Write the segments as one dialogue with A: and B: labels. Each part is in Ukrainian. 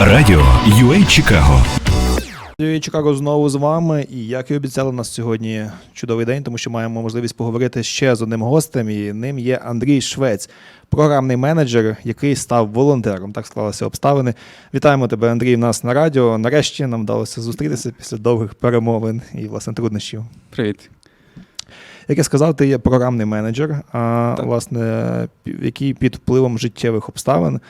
A: Радіо UA Чикаго.
B: Радіо Чикаго знову з вами. І як і обіцяли, у нас сьогодні чудовий день, тому що маємо можливість поговорити ще з одним гостем. І ним є Андрій Швець, програмний менеджер, який став волонтером. Так склалися обставини. Вітаємо тебе, Андрій, в нас на радіо. Нарешті нам вдалося зустрітися після довгих перемовин і власне труднощів.
C: Привіт.
B: Як я сказав, ти є програмний менеджер, а,
C: Так.
B: власне, який під впливом життєвих обставин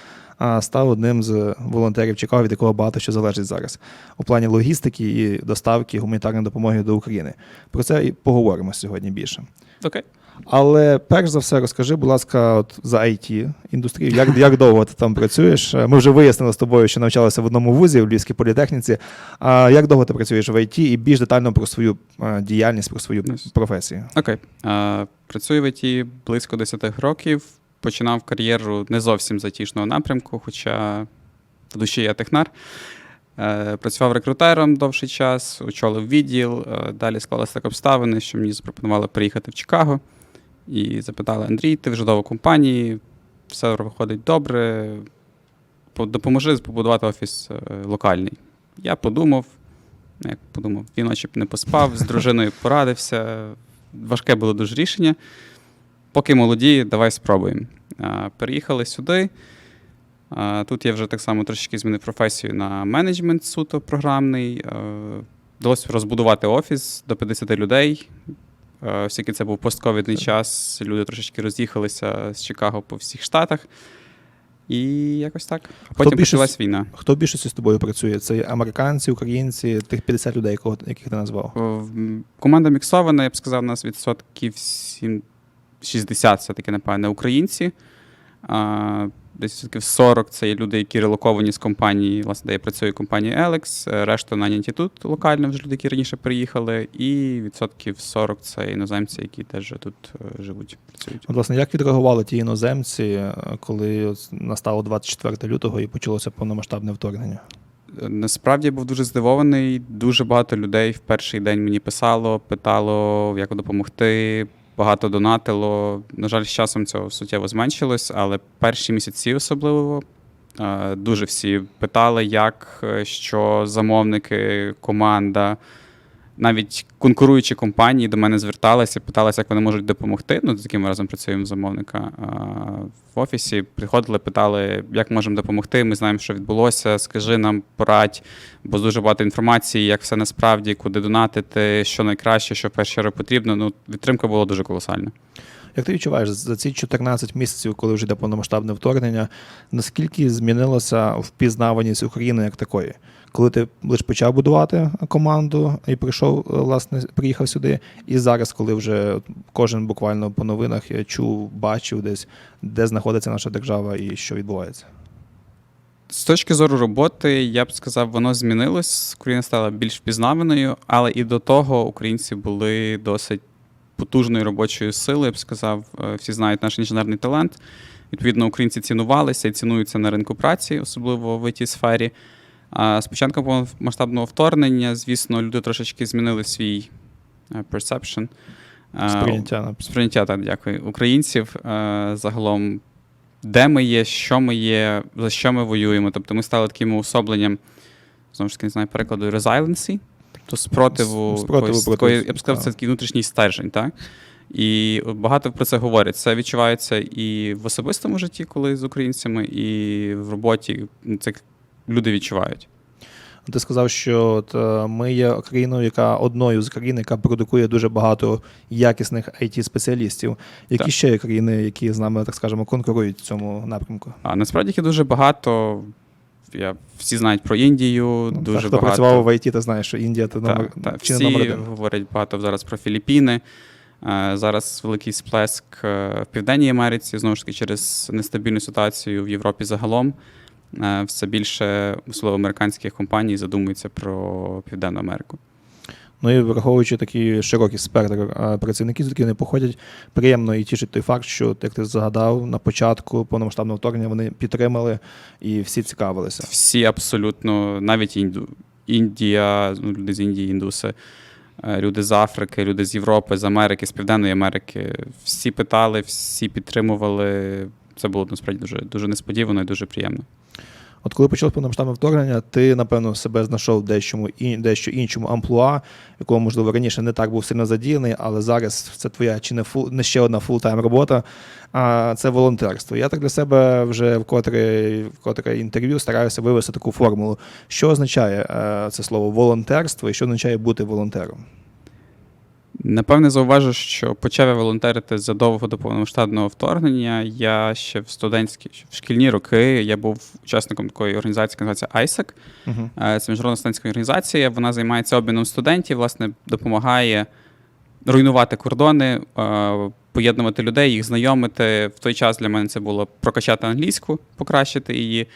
B: став одним з волонтерів Чикаго, від якого багато що залежить зараз у плані логістики і доставки гуманітарної допомоги до України. Про це і поговоримо сьогодні більше.
C: Окей.
B: Але перш за все, розкажи, будь ласка, от за IT індустрію, як, як довго ти там працюєш? Ми вже вияснили з тобою, що навчалися в одному вузі в Львівській політехніці. А як довго ти працюєш в IT і більш детально про свою діяльність, про свою професію?
C: Окей. Е, працюю в ІТ близько 10 років. Починав кар'єру не зовсім з айтішного напрямку, хоча в душі я технар. Е, працював рекрутером довший час, очолив відділ. Е, далі склалися так обставини, що мені запропонували приїхати в Чикаго. І запитали: Андрій, ти вже довго в компанії, все виходить добре. Допоможи побудувати офіс е, локальний. Я подумав, як подумав, дві ночі б не поспав, з дружиною порадився. Важке було дуже рішення. Поки молоді, давай спробуємо. Переїхали сюди. Тут я вже так само трошечки змінив професію на менеджмент суто програмний. Вдалося розбудувати офіс до 50 людей. Оскільки це був постковідний час, люди трошечки роз'їхалися з Чикаго по всіх штатах. І якось так. А Потім
B: більше
C: почалась війна.
B: Хто більшості з тобою працює? Це американці, українці, тих 50 людей, яких ти назвав.
C: Команда міксована, я б сказав, у нас відсотків сім- 60 все-таки, напевне, українці. А, Десь відсотків 40 це є люди, які релоковані з компанії, власне, де я працюю компанії Alex, е, решта наняті тут локально, вже люди, які раніше приїхали, і відсотків 40 це іноземці, які теж тут е, живуть, працюють.
B: От, власне, як відреагували ті іноземці, коли настало 24 лютого і почалося повномасштабне вторгнення?
C: Е, Насправді я був дуже здивований. Дуже багато людей в перший день мені писало, питало, як допомогти. Багато донатило. На жаль, з часом цього суттєво зменшилось, але перші місяці особливо е, дуже всі питали, як, е, що замовники, команда, навіть конкуруючі компанії до мене зверталися, питалися, як вони можуть допомогти. Ну, з яким ми разом працюємо замовника в офісі. Приходили, питали, як можемо допомогти. Ми знаємо, що відбулося. Скажи нам, порадь, бо дуже багато інформації, як все насправді, куди донатити, що найкраще, що в першу потрібно. Ну, підтримка була дуже колосальна.
B: Як ти відчуваєш за ці 14 місяців, коли вже йде повномасштабне вторгнення, наскільки змінилася впізнаваність України як такої? Коли ти лише почав будувати команду і прийшов, е, власне, приїхав сюди, і зараз, коли вже кожен буквально по новинах е, чув, бачив десь, де знаходиться наша держава і що відбувається.
C: З точки зору роботи, я б сказав, воно змінилось. Україна стала більш впізнаваною, але і до того українці були досить потужною робочою силою. Я б сказав, Е, всі знають наш інженерний талант. Відповідно, українці цінувалися і цінуються на ринку праці, особливо в it сфері. З початком повномасштабного вторгнення, звісно, люди трошечки змінили свій perception. Е,
B: Сприйняття
C: Сприйняття, так, дякую. Українців е, загалом, де ми є, що ми є, за що ми воюємо. Тобто ми стали таким уособленням, знову ж таки, не знаю, перекладу resiliency, тобто спротиву,
B: спротиву
C: такої, я б сказав, це такий внутрішній стержень, так? І багато про це говорять. Це відчувається і в особистому житті, коли з українцями, і в роботі це люди відчувають.
B: Ти сказав, що от, е, ми є країною, яка одною з країн, яка продукує дуже багато якісних it спеціалістів Які
C: Так.
B: ще є країни, які з нами, так скажемо, конкурують в цьому напрямку?
C: А насправді їх дуже багато. Я, всі знають про Індію,
B: Ну,
C: дуже
B: так, хто
C: багато.
B: працював в IT, ти знаєш, що Індія це номер,
C: Так, так. Всі
B: номер один.
C: говорять багато зараз про Філіппіни. Е, Зараз великий сплеск е, в Південній Америці, знову ж таки, через нестабільну ситуацію в Європі загалом. Е, Все більше, особливо американських компаній, задумуються про Південну Америку.
B: Ну і враховуючи такий широкий спектр е, працівників, звідки вони походять, приємно і тішить той факт, що як ти згадав на початку повномасштабного вторгнення вони підтримали і всі цікавилися.
C: Всі абсолютно, навіть інду, Індія, ну, люди з Індії, індуси, е, люди з Африки, люди з Європи, з Америки, з Південної Америки. Всі питали, всі підтримували. Це було насправді дуже, дуже несподівано і дуже приємно.
B: От коли почалось повномасштабне вторгнення, ти, напевно, себе знайшов дещому, дещо іншому амплуа, в якому, можливо, раніше не так був сильно задіяний, але зараз це твоя чи не, фул, не ще одна фултайм робота, а це волонтерство. Я так для себе вже вкотре, вкотре інтерв'ю стараюся вивести таку формулу. Що означає е, це слово волонтерство і що означає бути волонтером?
C: Напевне, зауважу, що почав я волонтерити задовго до повномасштабного вторгнення. Я ще в студентські в шкільні роки я був учасником такої організації, яка називається ISAC.
B: Угу.
C: Е, Це міжнародна студентська організація. Вона займається обміном студентів, власне, допомагає руйнувати кордони, е, поєднувати людей, їх знайомити. В той час для мене це було прокачати англійську, покращити її.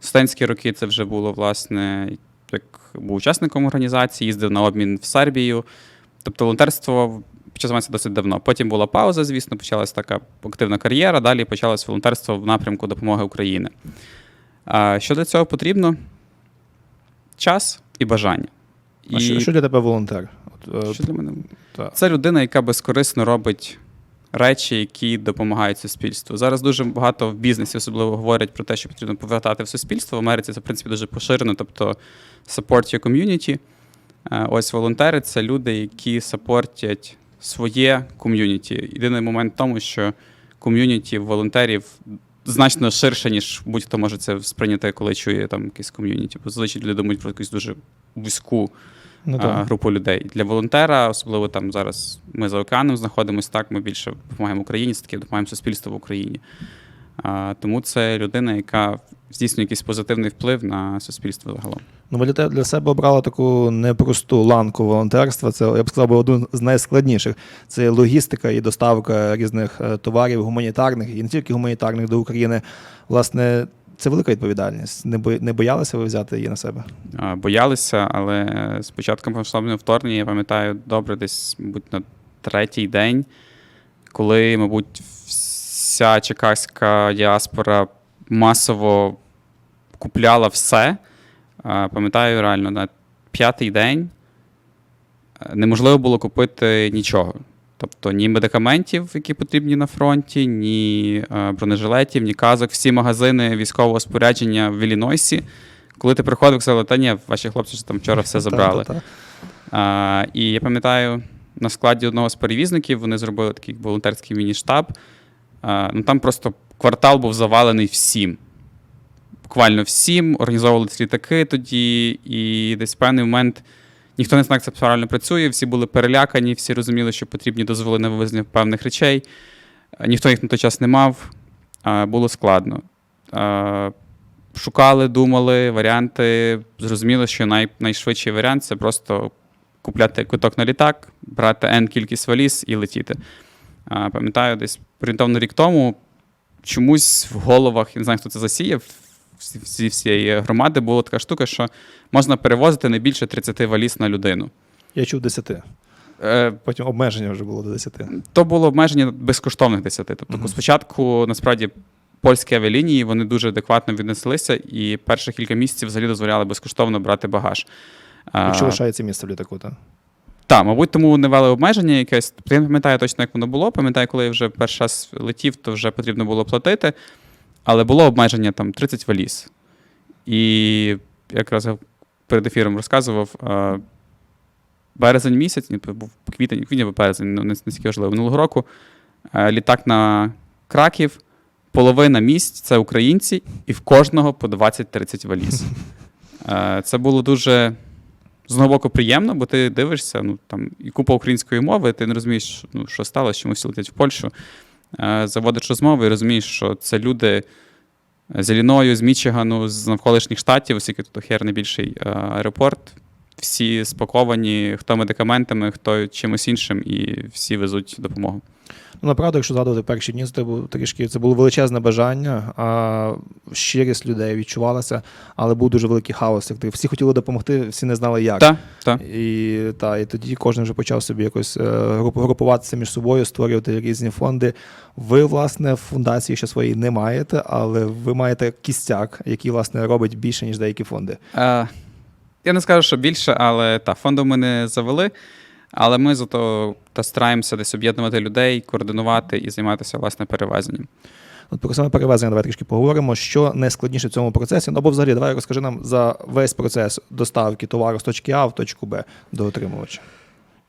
C: Студентські роки це вже було, власне, як був учасником організації, їздив на обмін в Сербію. Тобто волонтерство почалося досить давно. Потім була пауза, звісно, почалася така активна кар'єра. Далі почалось волонтерство в напрямку допомоги Україні. А що для цього потрібно? Час і бажання.
B: А що, що для тебе волонтер? От, е,
C: що для мене?
B: та.
C: Це людина, яка безкорисно робить речі, які допомагають суспільству. Зараз дуже багато в бізнесі особливо говорять про те, що потрібно повертати в суспільство. В Америці це, в принципі, дуже поширено, тобто support your community. Е, Ось волонтери це люди, які сапортять своє ком'юніті. Єдиний момент в тому, що ком'юніті волонтерів значно ширше, ніж будь-хто може це сприйняти, коли чує там якийсь ком'юніті. Бо зазвичай люди думають про якусь дуже вузьку
B: Ну,
C: а, групу людей. Для волонтера, особливо там зараз ми за океаном знаходимося, так, ми більше допомагаємо Україні, це таки допомагаємо суспільству в Україні. А, тому це людина, яка здійснює якийсь позитивний вплив на суспільство загалом.
B: Ну, ви для, себе обрали таку непросту ланку волонтерства. Це, я б сказав, один з найскладніших. Це логістика і доставка різних е, товарів гуманітарних і не тільки гуманітарних до України. Власне, це велика відповідальність. Не, бо, не боялися ви взяти її на себе?
C: Боялися, але з початком повномасштабного вторгнення, я пам'ятаю добре, десь, мабуть, на третій день, коли, мабуть, вся чекаська діаспора масово купляла все. Пам'ятаю, реально, на п'ятий день е, неможливо було купити нічого. Тобто ні медикаментів, які потрібні на фронті, ні е, бронежилетів, ні казок. Всі магазини військового спорядження в Іллінойсі. Коли ти приходив, казали, та ні, ваші хлопці ж там вчора все забрали. А, і я пам'ятаю, на складі одного з перевізників вони зробили такий волонтерський міні-штаб. Ну, там просто квартал був завалений всім. Буквально ці літаки тоді, і десь в певний момент ніхто не знав, як це правильно працює, всі були перелякані, всі розуміли, що потрібні дозволи на вивезення певних речей. Ніхто їх на той час не мав, було складно. Шукали, думали, варіанти. Зрозуміло, що най, найшвидший варіант це просто купляти квиток на літак, брати N кількість валіз і летіти. Пам'ятаю, десь орієнтовно рік тому чомусь в головах, я не знаю, хто це засіяв, всі, всієї громади була така штука, що можна перевозити не більше 30 валіз на людину.
B: Я чув 10.
C: Е,
B: Потім обмеження вже було до 10.
C: то було обмеження безкоштовних 10. Тобто,
B: Мгм.
C: спочатку, насправді, польські авіалінії вони дуже адекватно віднеслися, і перші кілька місяців взагалі дозволяли безкоштовно брати багаж.
B: Якщо лишається місце в літаку, так?
C: Так, мабуть, тому не ввели обмеження якесь. Я не пам'ятаю точно, як воно було. Пам'ятаю, коли я вже перший раз летів, то вже потрібно було платити. Але було обмеження там 30 валіз. І якраз я перед ефіром розказував. Березень місяць, ні, був квітень, квітень або березень, ну, не настільки важливо. Минулого року літак на Краків, половина місць це українці, і в кожного по 20-30 валіз. Це було дуже з одного боку приємно, бо ти дивишся, ну там і купа української мови, ти не розумієш, ну, що сталося, чому всі летять в Польщу. Е, Заводиш розмови і розумієш, що це люди з Ілліною, з Мічигану, з навколишніх штатів, оскільки тут хер найбільший е, аеропорт. Всі спаковані, хто медикаментами, хто чимось іншим, і всі везуть допомогу.
B: Ну, направду, якщо згадувати перші дні, це було трішки це було величезне бажання, а щирість людей відчувалася, але був дуже великий хаос. Як ти- Всі хотіли допомогти, всі не знали як.
C: Так, так.
B: І, та, і тоді кожен вже почав собі якось е, групуватися між собою, створювати різні фонди. Ви, власне, фундації ще своєї не маєте, але ви маєте кістяк, який, власне, робить більше, ніж деякі фонди.
C: Е, я не скажу, що більше, але та, фонду ми не завели. Але ми зато та стараємося десь об'єднувати людей, координувати і займатися власне перевезенням.
B: От про саме перевезення давай трішки поговоримо. Що найскладніше в цьому процесі? Ну або взагалі, давай розкажи нам за весь процес доставки товару з точки А в точку Б до отримувача.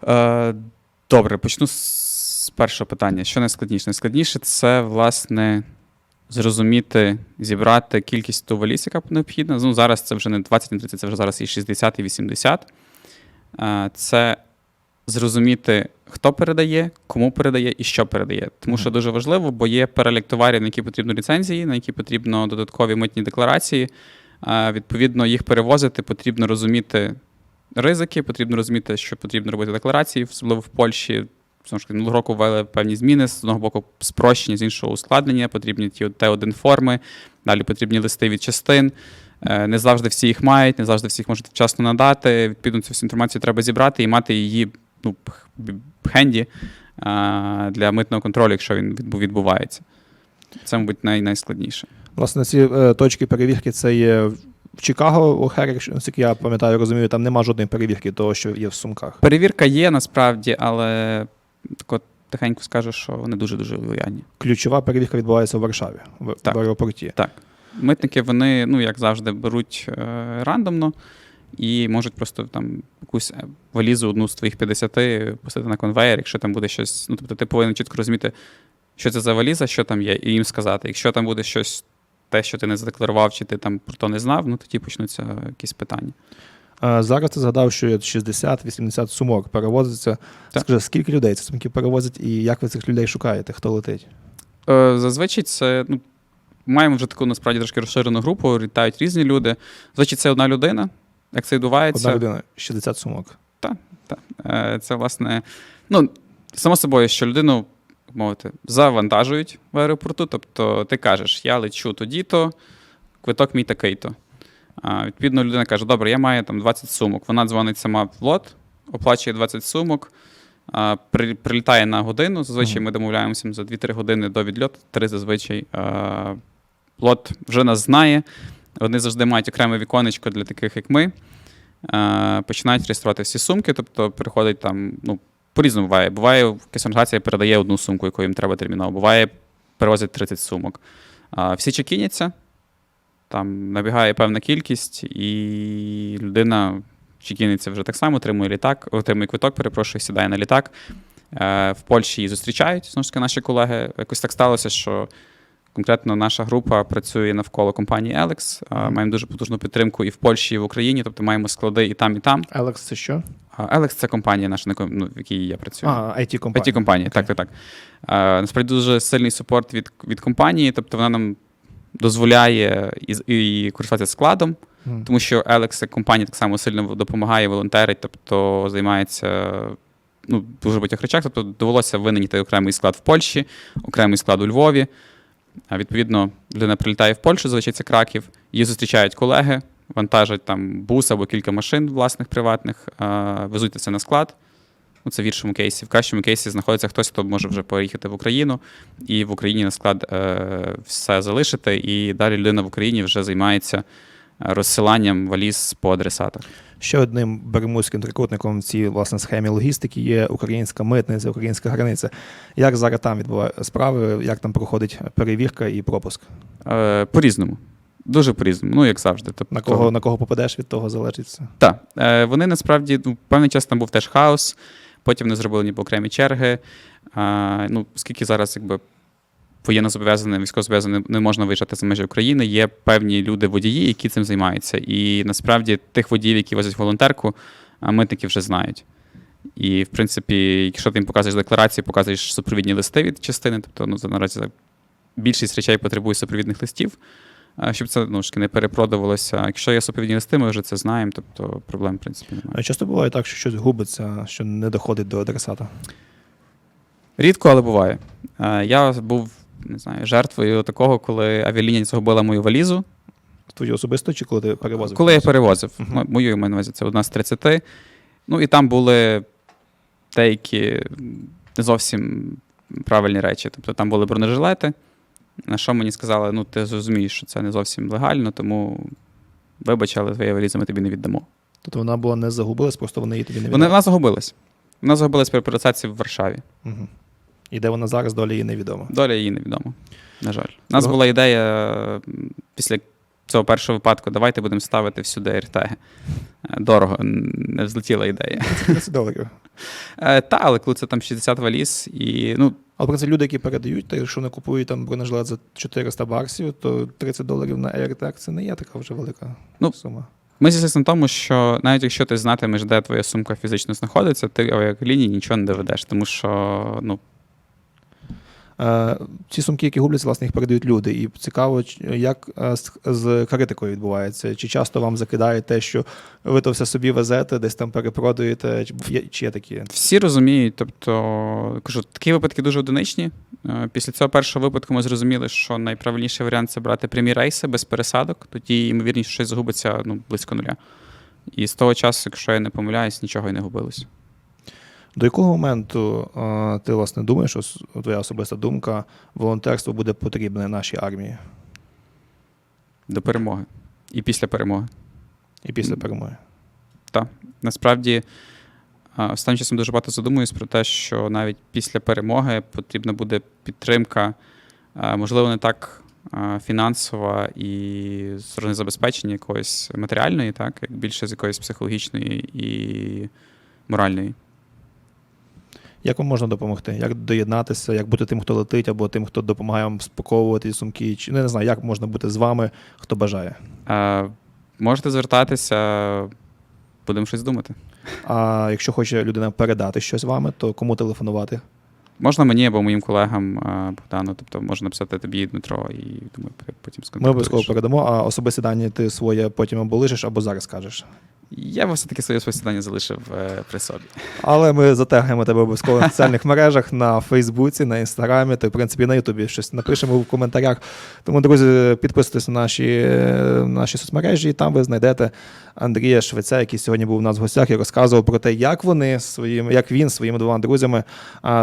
C: Е, добре, почну з першого питання. Що найскладніше? Найскладніше це, власне, зрозуміти, зібрати кількість ту валіз, яка необхідна. Ну, зараз це вже не 20, не 30, це вже зараз і 60, і 80. Е, це зрозуміти, хто передає, кому передає і що передає. Тому що дуже важливо, бо є перелік товарів, на які потрібно ліцензії, на які потрібно додаткові митні декларації. Відповідно, їх перевозити потрібно розуміти ризики, потрібно розуміти, що потрібно робити декларації, особливо в Польщі. Минулого року ввели певні зміни, з одного боку спрощення, з іншого ускладнення, потрібні ті Т1 форми, далі потрібні листи від частин. Е, Не завжди всі їх мають, не завжди всі їх можуть вчасно надати. Відповідно, цю всю інформацію треба зібрати і мати її ну, хенді для митного контролю, якщо він відбувається. Це, мабуть, най- найскладніше.
B: Власне, ці е, точки перевірки це є в Чикаго, Охер, якщо наскільки я пам'ятаю, розумію, там нема жодної перевірки того, що є в сумках.
C: Перевірка є насправді, але так от тихенько скажу, що вони дуже-дуже лояльні.
B: Ключова перевірка відбувається в Варшаві, в,
C: Так.
B: в аеропорті.
C: Так. Митники, вони, ну, як завжди, беруть е, рандомно і можуть просто там якусь е, валізу одну з твоїх 50 пустити на конвейер, якщо там буде щось. Ну, тобто ти повинен чітко розуміти, що це за валіза, що там є, і їм сказати. Якщо там буде щось, те, що ти не задекларував, чи ти там про то не знав, ну тоді почнуться якісь питання.
B: Зараз ти згадав, що є 60-80 сумок перевозиться.
C: Так.
B: Скажи, скільки людей ці сумки перевозять і як ви цих людей шукаєте? Хто летить?
C: Е, Зазвичай це ну, маємо вже таку насправді трошки розширену групу, літають різні люди. Зазвичай це одна людина. Як це відбувається?
B: Одна людина, 60 сумок.
C: Е, Це, власне, ну, само собою, що людину, мовити, завантажують в аеропорту. Тобто ти кажеш, я лечу тоді-то, квиток мій такий-то. А, Відповідно, людина каже: добре, я маю там 20 сумок. Вона дзвонить сама в лот, оплачує 20 сумок, а, при- прилітає на годину. Зазвичай ми домовляємося за 2-3 години до відльоту. Три зазвичай. А, Лот вже нас знає. Вони завжди мають окреме віконечко для таких, як ми. Е, починають реєструвати всі сумки, тобто приходить там, ну, по-різному буває. Буває, якась організація передає одну сумку, яку їм треба терміново. Буває, перевозять 30 сумок. Всі чекіняться, там набігає певна кількість, і людина чекіниться вже так само, отримує літак, отримує квиток, перепрошую, сідає на літак. Е, в Польщі її зустрічають, знову ж таки, наші колеги. Якось так сталося, що Конкретно наша група працює навколо компанії Alex. Маємо дуже потужну підтримку і в Польщі, і в Україні, тобто маємо склади і там, і там.
B: Алекс, це що?
C: Alex – це компанія наша, ну, в якій я працюю.
B: А, it компанія.
C: it компанія так, так, так. Насправді дуже сильний супорт від, від компанії, тобто вона нам дозволяє і, і користуватися складом,
B: Мгм.
C: тому що Alex як компанія так само сильно допомагає, волонтерить, тобто займається ну, дуже багатьох речах. Тобто довелося винайняти окремий склад в Польщі, окремий склад у Львові. Відповідно, людина прилітає в Польщу, зазвичай Краків, її зустрічають колеги, вантажать там бус або кілька машин власних приватних, везуть це на склад. Ну, це в гіршому кейсі. В кращому кейсі знаходиться хтось, хто може вже поїхати в Україну, і в Україні на склад е, все залишити. І далі людина в Україні вже займається е, розсиланням валіз по адресатах.
B: Ще одним бермудським трикутником в цій власне схемі логістики є українська митниця, українська границя. Як зараз там відбуваються справи, як там проходить перевірка і пропуск?
C: Е, по-різному. Дуже по-різному, ну як завжди. Тобто,
B: На кого на кого попадеш, від того залежить все.
C: Так, е, вони насправді ну, певний час там був теж хаос, потім вони зробили ніби окремі черги. А, ну, оскільки зараз якби воєнно зобов'язаний, військовозобов'язаним не можна виїжджати за межі України, є певні люди водії, які цим займаються. І насправді тих водіїв, які возять волонтерку, а, митники вже знають. І, в принципі, якщо ти їм показуєш декларацію, показуєш супровідні листи від частини, тобто ну, наразі більшість речей потребує супровідних листів, щоб це ну, не перепродувалося. Якщо є супровідні листи, ми вже це знаємо, тобто проблем, в принципі, немає.
B: А часто буває так, що щось губиться, що не доходить до адресата.
C: Рідко, але буває. Я був не знаю, жертвою такого, коли авіалінія загубила мою валізу.
B: Твою особисто чи коли ти перевозив?
C: Коли я перевозив. М- мою маю на увазі, це одна з 30. Ну і там були деякі не зовсім правильні речі. Тобто там були бронежилети, на що мені сказали, ну ти зрозумієш, що це не зовсім легально, тому вибач, але твоя валіза ми тобі не віддамо.
B: Тобто вона була не загубилась, просто вони її тобі не віддали.
C: вона загубилась. Вона загубилась при операції в Варшаві.
B: Угу. І де вона зараз, доля її невідома.
C: Доля її невідома. На жаль. У нас
B: Ага.
C: була ідея після цього першого випадку, давайте будемо ставити всюди AirTag. Е, Дорого, не взлетіла ідея.
B: 30 доларів.
C: Е, Та, але коли це там 60 валіз, і ну,
B: Але про це люди, які передають, то якщо вони купують там бронежилет за 400 баксів, то 30 доларів на AirTag це не є така вже велика
C: Ну,
B: сума.
C: ми зійшлися на тому, що навіть якщо ти знатимеш, де твоя сумка фізично знаходиться, ти як лінії нічого не доведеш, тому що ну,
B: Е, ці сумки, які губляться, власне, їх передають люди. І цікаво, як е, з, критикою відбувається. Чи часто вам закидають те, що ви то все собі везете, десь там перепродаєте, чи є, такі?
C: всі розуміють, тобто кажу, такі випадки дуже одиничні. Е, Після цього першого випадку ми зрозуміли, що найправильніший варіант це брати прямі рейси без пересадок, тоді ймовірність, що щось загубиться ну, близько нуля. І з того часу, якщо я не помиляюсь, нічого і не губилось.
B: До якого моменту е, ти власне думаєш, що твоя особиста думка, волонтерство буде потрібне нашій армії
C: До перемоги. І після перемоги.
B: і після перемоги?
C: Так. Насправді, останнім часом дуже багато задумуюсь про те, що навіть після перемоги потрібна буде підтримка, можливо, не так фінансова і сторони забезпечення якоїсь матеріальної, так, як більше з якоїсь психологічної і моральної.
B: Як вам можна допомогти? Як доєднатися, як бути тим, хто летить, або тим, хто допомагає вам спаковувати сумки? Чи ну, я не знаю, як можна бути з вами, хто бажає?
C: А, можете звертатися, будемо щось думати.
B: А якщо хоче людина передати щось вами, то кому телефонувати?
C: Можна мені або моїм колегам Богдану, тобто можна написати тобі, Дмитро, і думаю, потім
B: Ми обов'язково передамо, а особисті дані ти своє потім або лишиш, або зараз скажеш.
C: Я би все-таки своє спостереження залишив е, при собі.
B: Але ми затегнемо тебе обов'язково в соціальних мережах на Фейсбуці, на Інстаграмі, та в принципі на Ютубі щось напишемо в коментарях. Тому, друзі, підписуйтесь на наші, е, наші соцмережі, і там ви знайдете Андрія Швеця, який сьогодні був у нас в гостях і розказував про те, як вони своїм, як він своїми двома друзями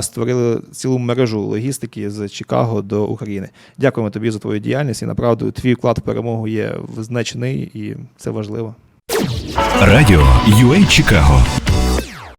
B: створили цілу мережу логістики з Чикаго до України. Дякуємо тобі за твою діяльність і направду твій вклад в перемогу є значний і це важливо.
A: Радіо UA Чикаго